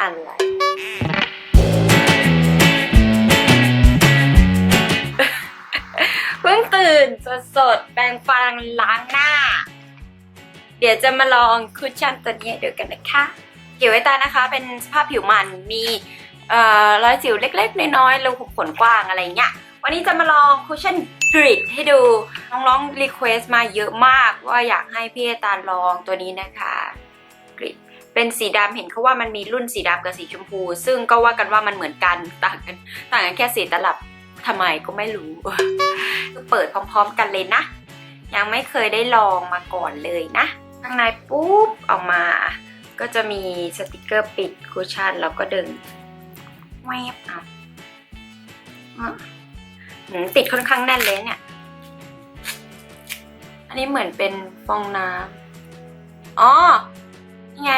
อะไร เพิ่งตื่นสดสดๆแปรงฟันล้างหน้า เดี๋ยวจะมาลองคุชชั่นตัวนี้เดี๋ยวกันนะคะ เกี่ยวไว้ตานะคะ เป็นสภาพผิวมันมีเอ่อรอยสิวเล็กๆ น้อยๆรูขุมขนกว้างอะไรเงี้ย วันนี้จะมาลองคุชชั่นกริดให้ดูน้องๆรีเควสมาเยอะมากว่าอยากให้พี่เอตาลองตัวนี้นะคะกริด เป็นสีดำเห็นเขาว่ามันมีรุ่นสีดำกับสีชมพู ซึ่งก็ว่ากันว่ามันเหมือนกันต่างกันต่างกันแค่สีตลับทำไมก็ไม่รู้เปิดพร้อมๆกันเลยนะ ยังไม่เคยได้ลองมาก่อนเลยนะ ข้างในปุ๊บออกมา ก็จะมีสติกเกอร์ปิดคุชชั่นแล้วก็ดึงแวบอะอะหืมติดค่อนข้างแน่นเลยเนี่ย อันนี้เหมือนเป็นฟองน้ำอ๋อ นี่ไง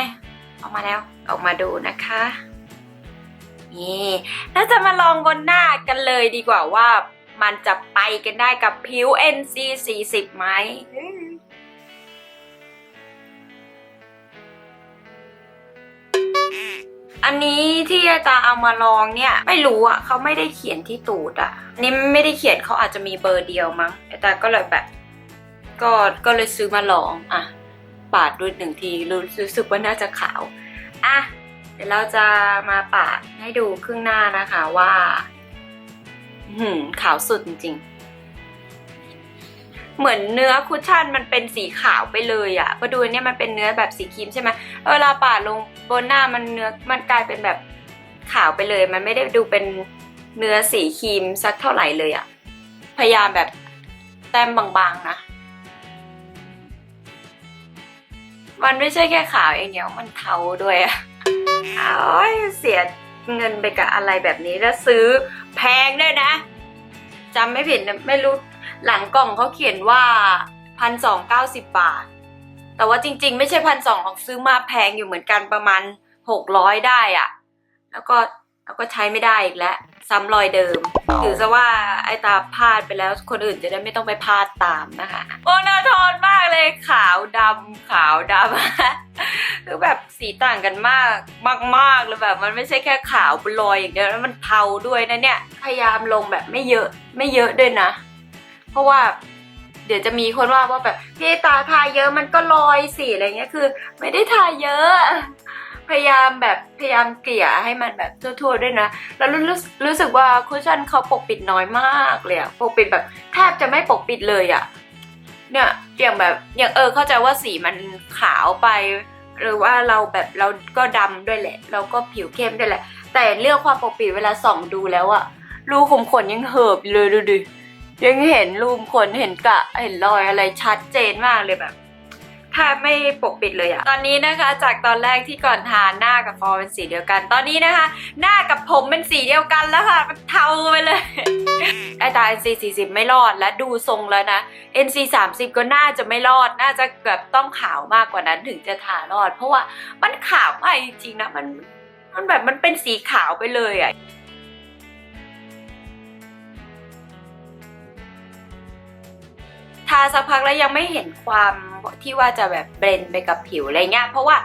ออกมาแล้วออกมาดูนะคะนี่แล้วจะมาลองบนหน้ากันเลยดีกว่าว่ามันจะไปกันได้กับผิว NC 40ไหมอันนี้ที่อาจารย์เอามาลองเนี่ยไม่รู้อะเขาไม่ได้เขียนที่ตูดอะนนี่ไม่ได้เขียนเขาอาจจะมีเบอร์เดียวมั้งอาจารย์ก็เลยแบบ ก็ก็เลยซื้อมาลองอะ ปาดดูหนึ่งทีรู้สึกว่าน่าจะขาวอะเดี๋ยวเราจะมาปาดให้ดูครึ่งหน้านะคะว่าหืมขาวสุดจริงเหมือนเนื้อคุชชั่นมันเป็นสีขาวไปเลยอะพอดูเนี่ยมันเป็นเนื้อแบบสีครีมใช่ไหมเวลาปาดลงบนหน้ามันเนื้อมันกลายเป็นแบบขาวไปเลย มันไม่ได้ดูเป็นเนื้อสีครีมสักเท่าไหร่เลยอะพยายามแบบแต้มบางๆนะ มันไม่ใช่แค่ขาวเองเดียวมันเทาด้วยอะโอ้ยเสียเงินไปกับอะไรแบบนี้แล้วซื้อแพงด้วยนะจำไม่ผิดนะไม่รู้หลังกล่องเขาเขียนว่าพันสองเก้าสิบบาท แต่ว่าจริง ๆ ไม่ใช่พันสองของซื้อมาแพงอยู่เหมือนกันประมาณหกร้อยได้อะแล้วก็ แล้วก็ใช้ไม่ได้อีกแล้วซ้ำรอยเดิมถือซะว่าไอตาพลาดไปแล้วคนอื่นจะได้ไม่ต้องไปพลาดตามนะคะโอ้น่าทนมากเลยขาวดำขาวดำคือแบบสีต่างกันมากมากๆเลยแบบมันไม่ใช่แค่ขาวลอยอย่างเดียวแล้วมันเทาด้วยนะเนี่ยพยายามลงแบบไม่เยอะไม่เยอะด้วยนะ เพราะว่าเดี๋ยวจะมีคนว่าว่าแบบพี่ตาทาเยอะมันก็ลอยสิอะไรเงี้ยคือ ไม่ได้ทาเยอะ พยายามแบบพยายามเกลี่ยให้มันแบบทั่วๆด้วยนะ แล้วรู้รู้รู้สึกว่าคุชชั่นเขาปกปิดน้อยมากเลยอะปกปิดแบบแทบจะไม่ปกปิดเลยอะเนี่ยอย่างแบบอย่างเออเข้าใจว่าสีมันขาวไป หรือว่าเราแบบเราก็ดำด้วยแหละ เราก็ผิวเข้มด้วยแหละ แต่เรื่องความปกปิดเวลาส่องดูแล้วอะรูขุมขนยังเหิบเลยดูดิยังเห็นรูขุมขนเห็นกะเห็นรอยอะไรชัดเจนมากเลยแบบ แทบไม่ปกปิดเลยอะตอนนี้นะคะ จากตอนแรกที่ก่อนทานหน้ากับฟอร์เป็นสีเดียวกัน ตอนนี้นะคะ หน้ากับผมเป็นสีเดียวกันแล้วค่ะมันเทาไปเลยไอตา NC 40ไม่รอดและดูทรงแล้วนะ NC 30ก็น่าจะไม่รอด น่าจะแบบต้องขาวมากกว่านั้นถึงจะทารอด เพราะว่ามันขาวมากจริงๆนะมันมันแบบมันเป็นสีขาวไปเลยอะ สักพักแล้วยังไม่เห็นความที่ว่าจะแบบเบรนไปกับผิวอะไรเงี้ยเพราะว่า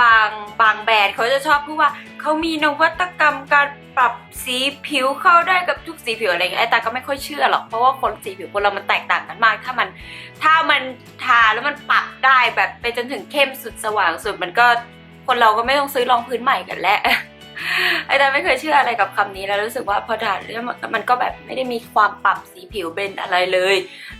บางบางแบรนด์เขาจะชอบพูดว่าเขามีนวัตกรรมการปรับสีผิวเข้าได้กับทุกสีผิวอะไรเงี้ยไอ้ตาก็ไม่ค่อยเชื่อหรอกเพราะว่าคนสีผิวคนเรามันแตกต่างกันมาก ถ้ามันถ้ามันทาแล้วมันปรับได้แบบไปจนถึงเข้มสุดสว่างสุดมันก็คนเราก็ไม่ต้องซื้อรองพื้นใหม่กันแล้ว ไอ้ตาไม่เคยเชื่ออะไรกับคำนี้แล้วรู้สึกว่าพอทาแล้วมันมันก็แบบไม่ได้มีความปรับสีผิวเบนอะไรเลย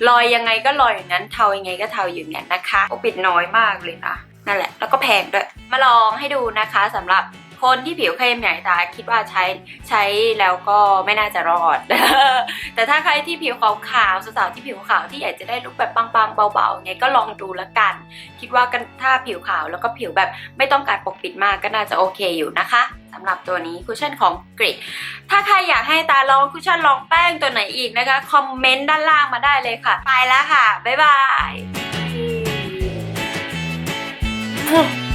ลอยยังไงก็ลอยอย่างนั้นเทายังไงก็เทาอยู่อย่างนั้นนะคะปกปิดน้อยมากเลยนะนั่นแหละแล้วก็แพงด้วยมาลองให้ดูนะคะสำหรับ คนที่ผิวเข้มอย่างตาคิดว่าใช้ใช้แล้วก็ไม่น่าจะรอด แต่ถ้าใครที่ผิวขาวๆสาวๆที่ผิวขาวที่อยากจะได้ลุคแบบบางๆเบาๆไงก็ลองดูละกัน คิดว่ากันถ้าผิวขาวแล้วก็ผิวแบบไม่ต้องการปกปิดมากก็น่าจะโอเคอยู่นะคะสำหรับตัวนี้คุชชั่นของกริดถ้าใครอยากให้ตาลองคุชชั่นลองแป้งตัวไหนอีกนะคะคอมเมนต์ด้านล่างมาได้เลยค่ะ ไปแล้วค่ะ บ๊ายบาย